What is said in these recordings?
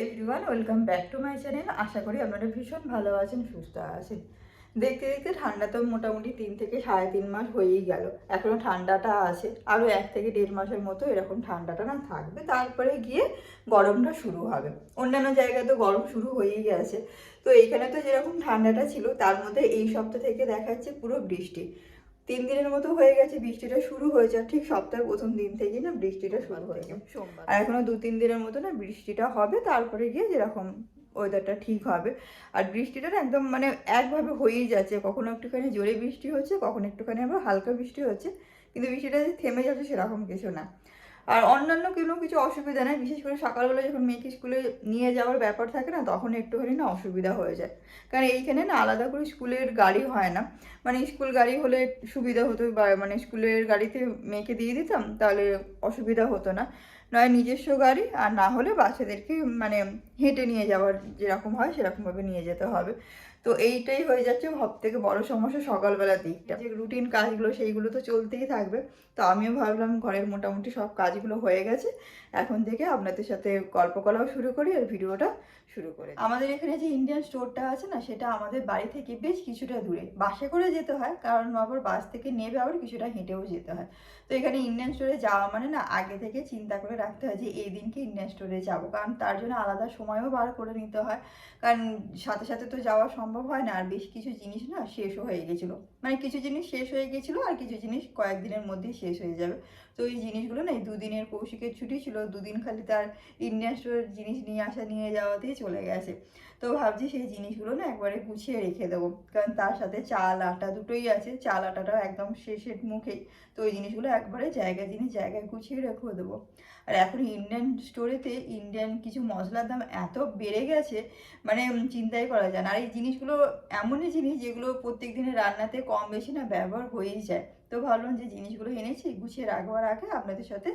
Everyone welcome back to my channel আশা করি আপনারা ভীষণ ভালো আছেন, সুস্থ আছেন। দেখতে দেখতে ঠান্ডা তো মোটামুটি তিন থেকে সাড়ে তিন মাস হয়েই গেল। এখনও ঠান্ডাটা আছে। আরও এক থেকে দেড় মাসের মতো এরকম ঠান্ডাটা না থাকবে। তারপরে গিয়ে গরমটা শুরু হবে। অন্যান্য জায়গায় তো গরম শুরু হয়েই গেছে। তো এইখানে তো যেরকম ঠান্ডাটা ছিল, তার মধ্যে এই সপ্তাহ থেকে দেখাচ্ছে পুরো বৃষ্টি। তিন দিনের মতো হয়ে গেছে বৃষ্টিটা শুরু হয়েছে। আর ঠিক সপ্তাহের প্রথম দিন থেকে না বৃষ্টিটা শুরু হয়েছে। গেছে আর এখনও দু তিন দিনের মতো না বৃষ্টিটা হবে তারপরে গিয়ে যেরকম ওয়েদারটা ঠিক হবে। আর বৃষ্টিটা না একদম মানে একভাবে হয়েই যাচ্ছে। কখনো একটুখানি জোরে বৃষ্টি হচ্ছে কখনো একটুখানি আবার হালকা বৃষ্টি হচ্ছে। কিন্তু বৃষ্টিটা যে থেমে যাচ্ছে সেরকম কিছু না। আর অন্যান্য কোনো কিছু অসুবিধা নেই, বিশেষ করে সকালবেলা যখন মেয়েকে স্কুলে নিয়ে যাওয়ার ব্যাপার থাকে না, তখন একটুখানি না অসুবিধা হয়ে যায়। কারণ এইখানে না আলাদা করে স্কুলের গাড়ি হয় না। মানে স্কুল গাড়ি হলে সুবিধা হতো বা মানে স্কুলের গাড়িতে মেয়েকে দিয়ে দিতাম, তাহলে অসুবিধা হতো না। নয় নিজস্ব গাড়ি আর না হলে বাচ্চাদেরকে মানে হেঁটে নিয়ে যাওয়ার যেরকম হয় সেরকমভাবে নিয়ে যেতে হবে। তো এইটাই হয়ে যাচ্ছে সব থেকে বড় সমস্যা সকালবেলার দিকটা। যে রুটিন কাজগুলো সেইগুলো তো চলতেই থাকবে। তো আমিও ভাবলাম ঘরের মোটামুটি সব কাজগুলো হয়ে গেছে। এখন থেকে আপনাদের সাথে গল্প করাও শুরু করি আর ভিডিওটা শুরু করে। আমাদের এখানে যে ইন্ডিয়ান স্টোরটা আছে না, সেটা আমাদের বাড়ি থেকে বেশ কিছুটা দূরে। বাসে করে যেতে হয়, কারণ আবার বাস থেকে নেবে আবার কিছুটা হেঁটেও যেতে হয়। তো এখানে ইন্ডিয়ান স্টোরে যাওয়া মানে না, আগে থেকে চিন্তা করে রাখতে হয় যে এই দিনকে ইন্ডিয়ান স্টোরে যাব, কারণ তার জন্য আলাদা সময়ও বার করে নিতে হয়। কারণ সাথে সাথে তো যাওয়া সম্ভব হয় না, আর বেশ কিছু জিনিস না শেষও হয়ে গেছিল। মানে কিছু জিনিস শেষ হয়ে গেছিল আর কিছু জিনিস কয়েকদিনের মধ্যেই শেষ হয়ে যাবে। তো এই জিনিসগুলো না এই দুদিনের কৌশিকের ছুটি ছিল, দুদিন খালি তার ইন্ডিয়ান স্টোরের জিনিস নিয়ে আসা, নিয়ে যাওয়াতেই চলে গেছে। তো ভাবছি সেই জিনিসগুলো না একবারে গুছিয়ে রেখে দেবো, কারণ তার সাথে চাল, আটা দুটোই আছে, চাল, আটাটাও একদম শেষের মুখেই। তো ওই জিনিসগুলো একবারে জায়গা জিনিস জায়গায় গুছিয়ে রেখে দেবো। আর এখন ইন্ডিয়ান স্টোরেতে ইন্ডিয়ান কিছু মশলার দাম এত বেড়ে গেছে মানে চিন্তাই করা যায় না। আর এই জিনিসগুলো এমনই জিনিস যেগুলো প্রত্যেক দিনের রান্নাতে কম বেশি না ব্যবহার হয়েই যায়। তো ভাবলাম যে জিনিসগুলো এনেছি, গুছিয়ে রাখবার আগে আপনাদের সাথে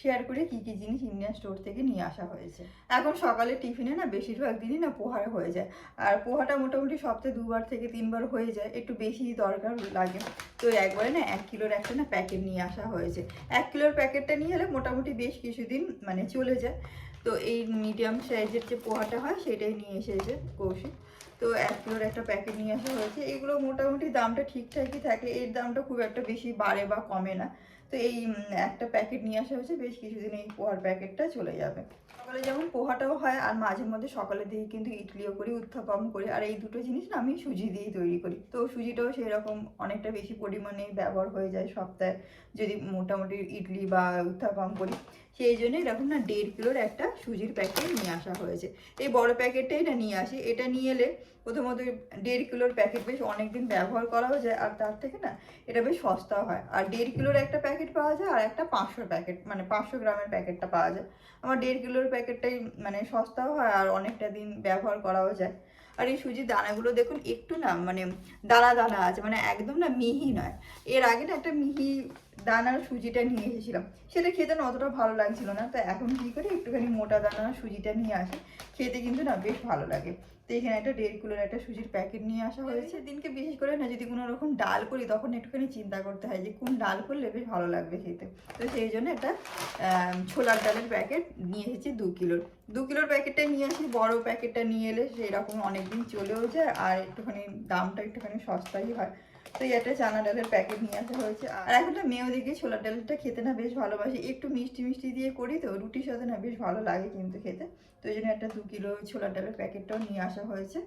শেয়ার করে কি কি জিনিস ইন্ডিয়ান স্টোর থেকে নিয়ে আসা হয়েছে। এখন সকালে টিফিনে না বেশিরভাগ দিনই না পোহার হয়ে যায়। আর পোহাটা মোটামুটি সপ্তাহে দুবার থেকে তিনবার হয়ে যায়, একটু বেশি দরকার লাগে। তো একবারে না এক কিলোর একটা না প্যাকেট নিয়ে আসা হয়েছে। এক কিলোর প্যাকেটটা নিয়ে এলে মোটামুটি বেশ কিছুদিন মানে চলে যায়। তো এই মিডিয়াম সাইজের যে পোহাটা হয়, সেটাই নিয়ে এসেছে কৌশিক। তো এক কিলোর একটা প্যাকেট নিয়ে আসা হয়েছে। এগুলো মোটামুটি দামটা ঠিকঠাকই থাকে এর দামটা খুব একটা বেশি বাড়ে বা কমে না। তো এই একটা প্যাকেট নিয়ে আসা হয়েছে, বেশ কিছুদিন এই পোহার প্যাকেটটা চলে যাবে। সকালে যেমন পোহাটাও হয়, আর মাঝে মধ্যে সকালে দিয়ে কিন্তু ইডলিও করি, উত্থাপম করি, আর এই দুটো জিনিস না আমি সুজি দিয়েই তৈরি করি। তো সুজিটাও সেই রকম অনেকটা বেশি পরিমাণে ব্যবহার হয়ে যায় সপ্তাহে। যদি মোটামুটি ইডলি বা উত্থাপম করি। সেই জন্য এরকম না দেড় কিলোর একটা সুজির প্যাকেট নিয়ে আসা হয়েছে। এই বড় প্যাকেটটাই না নিয়ে আসি। এটা নিয়ে এলে প্রথমত দেড় কিলোর প্যাকেট বেশ অনেকদিন ব্যবহার করাও যায় আর তার থেকে না এটা বেশ সস্তা হয়। আর দেড় কিলোর একটা প্যাকেট পাওয়া যায় আর একটা পাঁচশোর প্যাকেট মানে পাঁচশো গ্রামের প্যাকেটটা পাওয়া যায়। আমার দেড় কিলোর প্যাকেটটাই মানে সস্তাও হয় আর অনেকটা দিন ব্যবহার করাও যায়। আর এই সুজির দানাগুলো দেখুন একটু না মানে দানা দানা আছে মানে একদম না মিহি নয়। এর আগে না একটা মিহি দানার সুজিটা নিয়ে এসেছিলাম। সেটা খেতে না অতটা ভালো লাগছিল না। তো এখন কী করি একটুখানি মোটা দানার সুজিটা নিয়ে আসি। খেতে কিন্তু না বেশ ভালো লাগে। তো এখানে একটা দেড় কিলোর একটা সুজির প্যাকেট নিয়ে আসা হয়েছে। দিনকে বিশেষ করে না যদি কোনো রকম ডাল করি তখন একটুখানি চিন্তা করতে হয় যে কোন ডাল করলে বেশ ভালো লাগবে খেতে। তো সেই জন্য একটা ছোলার ডালের প্যাকেট নিয়ে এসেছি দু কিলোর। দু কিলোর প্যাকেটটা নিয়ে আসি বড় প্যাকেটটা নিয়ে এলে সেই রকম অনেকদিন চলেও যায়। আর একটুখানি দামটা একটুখানি সস্তাই হয়। তো একটা চানা ডালের প্যাকেট নিয়ে আসা হয়েছে। আর ছোলার খেতে না বেশ ভালোবাসি। একটু মিষ্টি মিষ্টি দিয়ে করি তো রুটির সাথে না বেশ ভালো লাগে কিন্তু খেতে। তো এই জন্য একটা দু কিলো ছোলার ডালের প্যাকেটটাও নিয়ে আসা হয়েছে।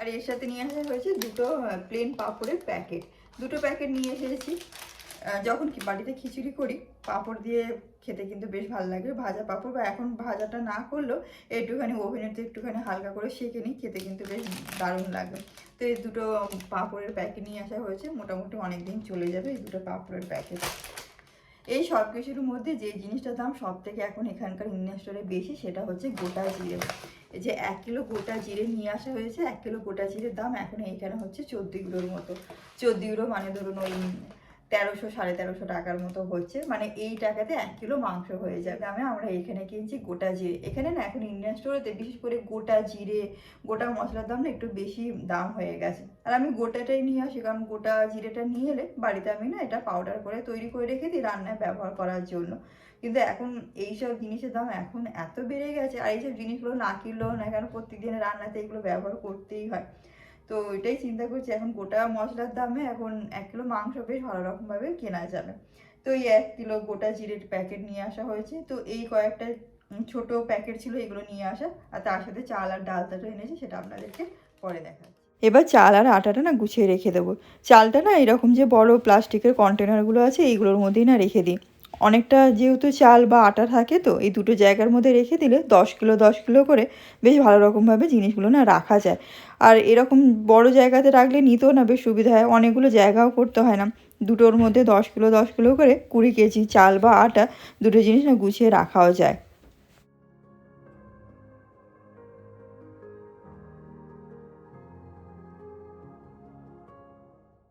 আর এর সাথে নিয়ে আসা হয়েছে দুটো প্লেন পাঁপড়ের প্যাকেট দুটো প্যাকেট নিয়ে এসেছি। যখন কি বাড়িতে খিচুড়ি করি, পাঁপড় দিয়ে খেতে কিন্তু বেশ ভালো লাগে। ভাজা পাঁপড় বা এখন ভাজাটা না করলেও একটুখানি ওভেনেতে একটুখানি হালকা করে সেঁকে নিই, খেতে কিন্তু বেশ দারুণ লাগবে তো এই দুটো পাঁপড়ের প্যাকেট নিয়ে আসা হয়েছে, মোটামুটি অনেক দিন চলে যাবে এই দুটো পাঁপড়ের প্যাকেট। এই সব কিছুর মধ্যে যে জিনিসটার দাম সব থেকে এখন এখানকার ইন্ডিয়ান স্টোরে বেশি সেটা হচ্ছে গোটা জিরে। এই যে এক কিলো গোটা জিরে নিয়ে আসা হয়েছে, এক কিলো গোটা জিরের দাম এখন এইখানে হচ্ছে চোদ্দ ইউরোর মতো। চোদ্দ ইউরো মানে ধরুন ওই তেরোশো, সাড়ে তেরোশো টাকার মতো হচ্ছে। মানে এই টাকাতে এক কিলো মাংস হয়ে যাবে। আমি আমরা এখানে কিনছি গোটা জিরে। এখানে না এখন ইন্ডিয়ান স্টোরেতে বিশেষ করে গোটা জিরে, গোটা মশলার দাম না একটু বেশি দাম হয়ে গেছে। আর আমি গোটাটাই নিয়ে আসি, কারণ গোটা জিরেটা নিয়ে এলে বাড়িতে আমি না এটা পাউডার করে তৈরি করে রেখে দিই রান্নায় ব্যবহার করার জন্য। কিন্তু এখন এইসব জিনিসের দাম এখন এত বেড়ে গেছে। আর এইসব জিনিসগুলো না কিনলেও না কেন প্রত্যেক দিনের রান্নাতে এগুলো ব্যবহার করতেই হয়। তো এটাই চিন্তা করছি, এখন গোটা মশলার দামে এখন এক কিলো মাংস বেশ ভালো রকমভাবে কেনা যাবে। তো এই এক কিলো গোটা জিরের প্যাকেট নিয়ে আসা হয়েছে। তো এই কয়েকটা ছোট প্যাকেট ছিল এগুলো নিয়ে আসা। আর তার সাথে চাল আর ডালটাটা এনেছি, সেটা আপনাদেরকে পরে দেখাচ্ছি। এবার চাল আর আটাটা না গুছিয়ে রেখে দেবো। চালটা না এরকম যে বড় প্লাস্টিকের কন্টেনারগুলো আছে, এইগুলোর মধ্যেই না রেখে দিই অনেকটা যেহেতু চাল বা আটা থাকে তো, এই দুটো জায়গার মধ্যে রেখে দিলে দশ কিলো দশ কিলো করে বেশ ভালো রকমভাবে জিনিসগুলো না রাখা যায়। আর এরকম বড় জায়গাতে রাখলে নিতেও না বেশ সুবিধা হয়, অনেকগুলো জায়গাও করতে হয় না। দুটোর মধ্যে দশ কিলো দশ কিলো করে কুড়ি কেজি চাল বা আটা দুটো জিনিস না গুছিয়ে রাখাও যায়।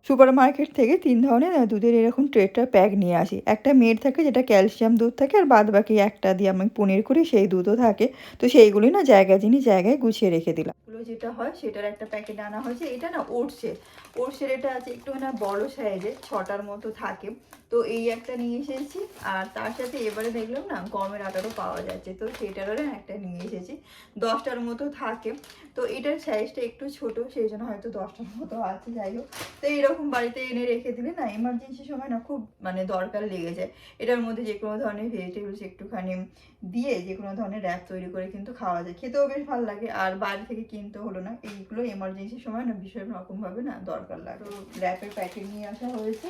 সুপার মার্কেট থেকে তিন ধরনের দুধের এরকম ট্রেটার প্যাক নিয়ে আসি। একটা মেড থাকে যেটা ক্যালসিয়াম দুধ থাকে, আর বাদ বাকি একটা দিয়ে আমি পনির করি, সেই দুধও থাকে। তো সেইগুলি না জায়গায় যিনি জায়গায় গুছিয়ে রেখে দিলাম। এগুলো যেটা হয়, সেটার একটা প্যাকেট আনা হয়েছে এটা না ওটসের। ওটসের এটা আছে একটু না বড় সাইজের ছটার মতো থাকে। তো এই একটা নিয়ে এসেছি। আর তার সাথে এবারে দেখলাম না, গমের আটারও পাওয়া যাচ্ছে। তো সেটারও একটা নিয়ে এসেছি। দশটার মতো থাকে। তো এটার সাইজটা একটু ছোট, সেই জন্য হয়তো দশটার মতো আছে, যাই হোক। তো এরকম বাড়িতে এনে রেখে দিলে না এমার্জেন্সি সময় না খুব মানে দরকার লেগে যায়। এটার মধ্যে যে কোনো ধরনের ভেজিটেবলস একটুখানি দিয়ে যে কোনো ধরনের র্যাপ তৈরি করে কিন্তু খাওয়া যায়। খেতেও বেশ ভালো লাগে। আর বাইরে থেকে কিনতে হলো না। এইগুলো এমার্জেন্সি সময় না ভীষণ রকমভাবে না দরকার লাগে। তো র্যাপের প্যাকেট নিয়ে আসা হয়েছে।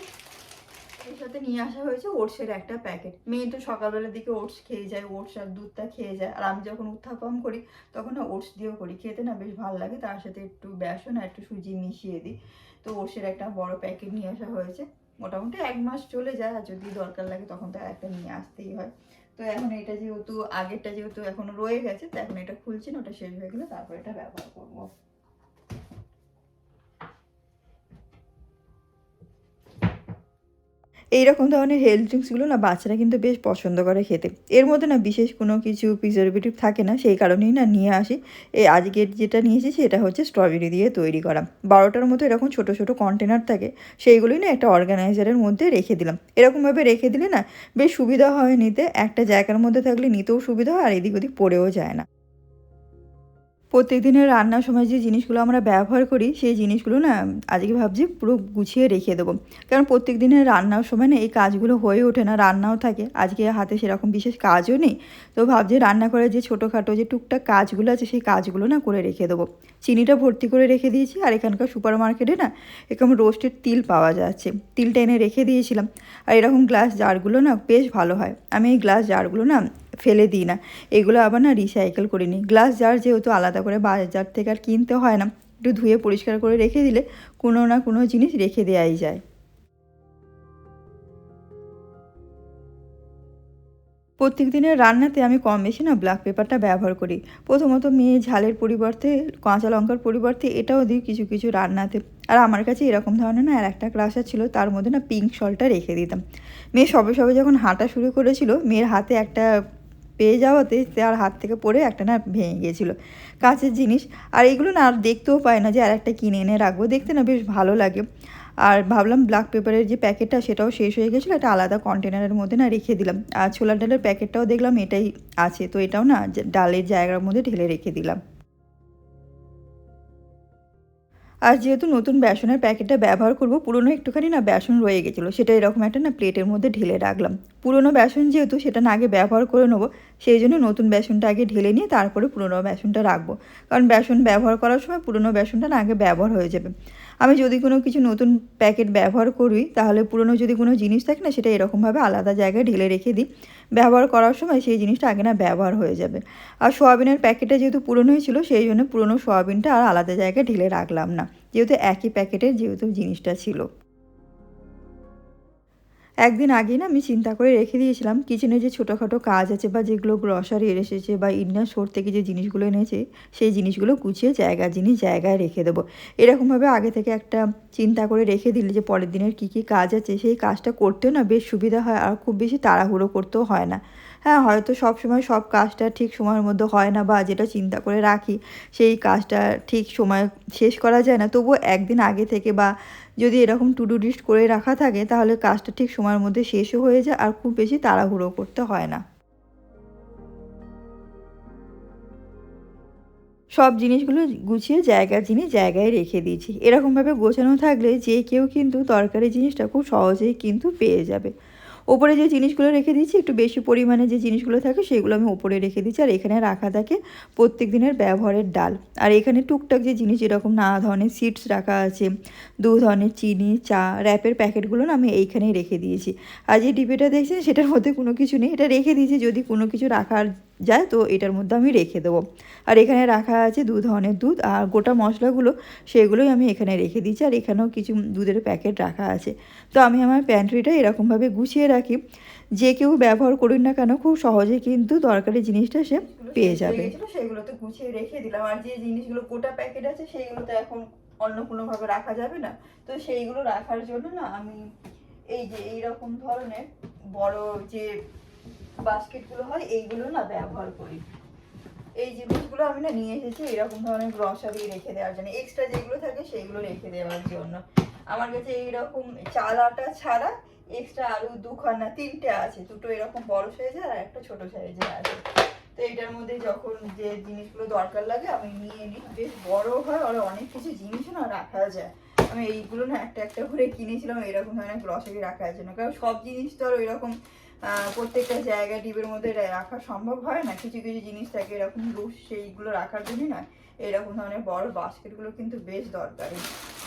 এর সাথে নিয়ে আসা হয়েছে ওটসের একটা প্যাকেট। মেয়ে তো সকালবেলার দিকে ওটস খেয়ে যায়, ওটস আর দুধটা খেয়ে যায়। আর আমি যখন উত্থাপন করি, তখন না ওটস দিয়েও করি। খেতে না বেশ ভালো লাগে, তার সাথে একটু বেসন আর একটু সুজি মিশিয়ে দিই। তো ওটসের একটা বড় প্যাকেট নিয়ে আসা হয়েছে। মোটামুটি এক মাস চলে যায়, আর যদি দরকার লাগে তখন তো একটা নিয়ে আসতেই হয়। তো এখন এটা যেহেতু, আগেরটা যেহেতু এখনও রয়ে গেছে, তো এখন এটা খুলছি না, ওটা শেষ হয়ে গেলে তারপর এটা ব্যবহার করব। এইরকম ধরনের হেলথ ড্রিঙ্কসগুলো না বাচ্চারা কিন্তু বেশ পছন্দ করে খেতে। এর মধ্যে না বিশেষ কোনো কিছু প্রিজারভেটিভ থাকে না, সেই কারণেই না নিয়ে আসি। এই আজকের যেটা নিয়ে এসেছি সেটা হচ্ছে স্ট্রবেরি দিয়ে তৈরি করা। বারোটার মতো এরকম ছোটো ছোটো কন্টেনার থাকে, সেইগুলোই না একটা অর্গানাইজারের মধ্যে রেখে দিলাম। এরকমভাবে রেখে দিলে না বেশ সুবিধা হয় নিতে, একটা জায়গার মধ্যে থাকলে নিতেও সুবিধা হয় আর এদিক ওদিক পড়েও যায় না। প্রত্যেক দিনের রান্নার সময় যে জিনিসগুলো আমরা ব্যবহার করি, সেই জিনিসগুলো না আজকে ভাবছি পুরো গুছিয়ে রেখে দেবো। কারণ প্রত্যেক দিনের রান্নার সময় না এই কাজগুলো হয়ে ওঠে না, রান্নাও থাকে। আজকে হাতে সেরকম বিশেষ কাজও নেই। তো ভাবছি রান্না করে যে ছোটোখাটো যে টুকটাক কাজগুলো আছে, সেই কাজগুলো না করে রেখে দেবো। চিনিটা ভর্তি করে রেখে দিয়েছি আর এখানকার সুপার মার্কেটে না এরকম রোস্টেড তিল পাওয়া যাচ্ছে। তিলটা এনে রেখে দিয়েছিলাম। আর এরকম গ্লাস জারগুলো না বেশ ভালো হয়। আমি এই গ্লাস জারগুলো না ফেলে দিই না। এগুলো আবার না রিসাইকেল করে নিই। গ্লাস জার যেহেতু আলাদা করে বাজার থেকে আর কিনতে হয় না, একটু ধুয়ে পরিষ্কার করে রেখে দিলে কোনো না কোনো জিনিস রেখে দেওয়াই যায়। প্রত্যেক দিনের রান্নাতে আমি কম বেশি না ব্ল্যাক পেপারটা ব্যবহার করি। প্রথমত মেয়ে ঝালের পরিবর্তে, কাঁচা লঙ্কার পরিবর্তে এটাও দিই কিছু কিছু রান্নাতে। আর আমার কাছে এরকম ধরনের না আর একটা ক্লাসা ছিল, তার মধ্যে না পিঙ্ক সলটা রেখে দিতাম। মেয়ে সবে সবে যখন হাঁটা শুরু করেছিল, মেয়ের হাতে একটা পেয়ে যাওয়াতে তার হাত থেকে পড়ে একটা না ভেঙে গিয়েছিল। কাছের জিনিস। আর এগুলো না আর দেখতেও পায় না যে আর একটা কিনে এনে রাখব। দেখতে না বেশ ভালো লাগে। আর ভাবলাম ব্ল্যাক পেপারের যে প্যাকেটটা, সেটাও শেষ হয়ে গেছিল একটা আলাদা কন্টেনারের মধ্যে না রেখে দিলাম। আর ছোলার ডালের প্যাকেটটাও দেখলাম এটাই আছে। তো এটাও না ডালের জায়গার মধ্যে ঢেলে রেখে দিলাম। আর যেহেতু নতুন বেসনের প্যাকেটটা ব্যবহার করব, পুরনো একটুখানি না বেসন রয়ে গেছিল। সেটা এরকম একটা না প্লেটের মধ্যে ঢেলে রাখলাম। পুরনো বেসন যেহেতু সেটা না আগে ব্যবহার করে নেব, সেই জন্য নতুন বেসনটা আগে ঢেলে নিয়ে তারপরে পুরনো বেসনটা রাখব। কারণ বেসন ব্যবহার করার সময় পুরনো বেসনটা না আগে ব্যবহার হয়ে যাবে। আমি যদি কোনো কিছু নতুন প্যাকেট ব্যবহার করি, তাহলে পুরনো যদি কোনো জিনিস থাকে না, সেটা এরকমভাবে আলাদা জায়গায় ঢেলে রেখে দিই। ব্যবহার করার সময় সেই জিনিসটা আগে না ব্যবহার হয়ে যাবে। আর সোয়াবিনের প্যাকেটটা যেহেতু পুরনো ছিল সেই জন্য পুরনো সোয়াবিনটা আর আলাদা জায়গায় ঢেলে রাখলাম না। যেহেতু একই প্যাকেটের যেহেতু জিনিসটা ছিল। একদিন আগে না আমি চিন্তা করে রেখে দিয়েছিলাম, কিচেনে যে ছোটোখাটো কাজ আছে বা যেগুলো গ্রসারি এসেছে বা ইন্ডিয়ান স্টোর থেকে যে জিনিসগুলো এনেছে, সেই জিনিসগুলো গুছিয়ে জায়গা জিনিস জায়গায় রেখে দেবো। এরকমভাবে আগে থেকে একটা চিন্তা করে রেখে দিলে যে পরের দিনের কী কী কাজ আছে, সেই কাজটা করতেও না বেশ সুবিধা হয় আর খুব বেশি তাড়াহুড়ো করতেও হয় না। হ্যাঁ হয়তো সব সময় সব কাজটা ঠিক সময়ের মধ্যে হয় না বা যেটা চিন্তা করে রাখি, সেই কাজটা ঠিক সময় শেষ করা যায় না। তবুও একদিন আগে থেকে বা যদি এরকম টু ডু লিস্ট করে রাখা থাকে, তাহলে কাজটা ঠিক সময়ের মধ্যে শেষও হয়ে যায় আর খুব বেশি তাড়াহুড়ো করতে হয় না। সব জিনিসগুলো গুছিয়ে জায়গার জিনিস জায়গায় রেখে দিয়েছি। এরকমভাবে গোছানো থাকলে যে কেউ কিন্তু তরকারি জিনিসটা খুব সহজেই কিন্তু পেয়ে যাবে। ওপরে যে জিনিসগুলো রেখে দিচ্ছি একটু বেশি পরিমাণে যে জিনিসগুলো থাকে সেগুলো আমি ওপরে রেখে দিচ্ছি আর এখানে রাখা থাকে প্রত্যেক দিনের ব্যবহারের ডাল। আর এখানে টুকটাক যে জিনিস এরকম নানা ধরনের সিডস রাখা আছে, দু ধরনের চিনি, চা র্যাপের প্যাকেটগুলো না আমি এইখানেই রেখে দিয়েছি। আর যে ডিবেটা দেখছেন সেটার মধ্যে কোনো কিছু নেই। এটা রেখে দিয়েছি যদি কোনো কিছু রাখার যায় তো এটার মধ্যে আমি রেখে দেবো। আর এখানে রাখা আছে দু ধরনের দুধ আর গোটা মশলাগুলো সেগুলোই আমি এখানে রেখে দিচ্ছি আর এখানেও কিছু দুধের প্যাকেট রাখা আছে। তো আমি আমার প্যান্ট্রিটা এরকমভাবে গুছিয়ে রাখি যে কেউ ব্যবহার করুন না কেন খুব সহজে কিন্তু দরকারি জিনিসটা সে পেয়ে যাবে। সেগুলো তো গুছিয়ে রেখে দিলাম আর যে জিনিসগুলো গোটা প্যাকেট আছে সেইগুলো তো এখন অন্য কোনোভাবে রাখা যাবে না। তো সেইগুলো রাখার জন্য না আমি এই যে এইরকম ধরনের বড় যে বাস্কেটগুলো হয়, এইগুলো না ব্যবহার করি। এই জিনিসগুলো আমি না নিয়ে এসেছি, এরকম ধরনের গ্রসারি রেখে দেওয়ার জন্য। এক্সট্রা যেগুলো থাকে সেইগুলো রেখে দেওয়ার জন্য। আমার কাছে এইরকম চাল আটা ছাড়া এক্সট্রা আলু দুখানা, তিনটে আছে। দুটো এরকম বড় সাইজের আর একটা ছোট সাইজের আছে। তো এটার মধ্যে যখন যে জিনিসগুলো দরকার লাগে, আমি নিয়ে নিই। বেশ বড় হয় আর অনেক কিছু জিনিসও না রাখা যায়। আমি এইগুলো না একটা একটা করে কিনেছিলাম, এরকম ধরনের গ্রসারি রাখার জন্য। কারণ সব জিনিস তো আর ওইরকম প্রত্যেকটা জায়গায় ডিবের মধ্যে রাখা সম্ভব হয় না? কিছু কিছু জিনিস থাকে এরকম লুজ সেইগুলো রাখার জন্যই নয়। এরকম ধরনের বড় বাস্কেটগুলো কিন্তু বেশ দরকারি।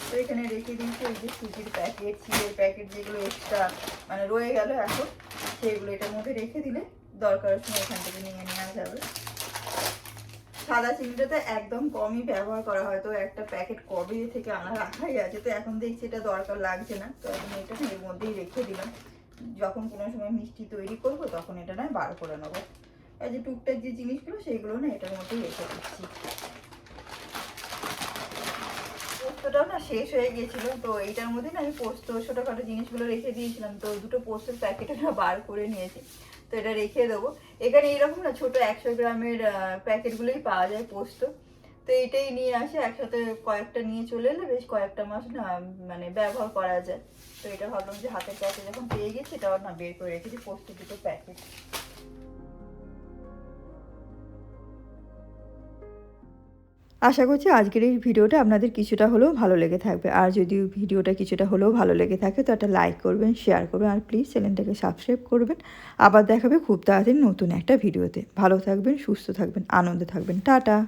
তো এখানে রেখে দিয়েছি এই যে সুজির প্যাকেট চিড়ের প্যাকেট যেগুলো এক্সট্রা মানে রয়ে গেল এখন, সেগুলো এটার মধ্যে রেখে দিলে দরকারের সময় এখান থেকে নিয়ে নেওয়া যাবে। সাদা চিনিটা একদম কমই ব্যবহার করা হয়। তো একটা প্যাকেট কবে থেকে আনা রাখাই আছে? তো এখন দেখছি এটা দরকার লাগছে না। তো এখন এটা এর মধ্যেই রেখে দিলাম। যখন কোনো সময় মিষ্টি তৈরি করব, তখন এটা নয়, বার করে নেব। আর যে টুকটাক যে জিনিসগুলো সেইগুলো না এটার মধ্যেই রেখে দিচ্ছি। পোস্তটাও না শেষ হয়ে গেছিল, তো এইটার মধ্যে না আমি পোস্ত, ছোটোখাটো জিনিসগুলো রেখে দিয়েছিলাম, তো দুটো পোস্তের প্যাকেটও না বার করে নিয়েছি। তো এটা রেখে দেবো। এখানে এইরকম না ছোটো একশো গ্রামের প্যাকেটগুলোই পাওয়া যায় পোস্ত। তো এইটাই নিয়ে আসে, একসাথে কয়েকটা নিয়ে চলে এলে বেশ কয়েকটা মাস না মানে ব্যবহার করা যায়। তো এটা ভাবলাম যে হাতের কাছে যখন পেয়ে গেছি এটাও না বের করে রেখেছি পোস্ত দুটো প্যাকেট। আশা করছি আজকের এই ভিডিওটা আপনাদের কিছুটা হলেও ভালো লেগে থাকবে। আর যদি ভিডিওটা কিছুটা হলেও ভালো লেগে থাকে তো একটা লাইক করবেন, শেয়ার করবেন, আর প্লিজ চ্যানেলটাকে সাবস্ক্রাইব করবেন। আবার দেখাবে খুব তাড়াতাড়ি নতুন একটা ভিডিওতে। ভালো থাকবেন, সুস্থ থাকবেন, আনন্দে থাকবেন। টাটা!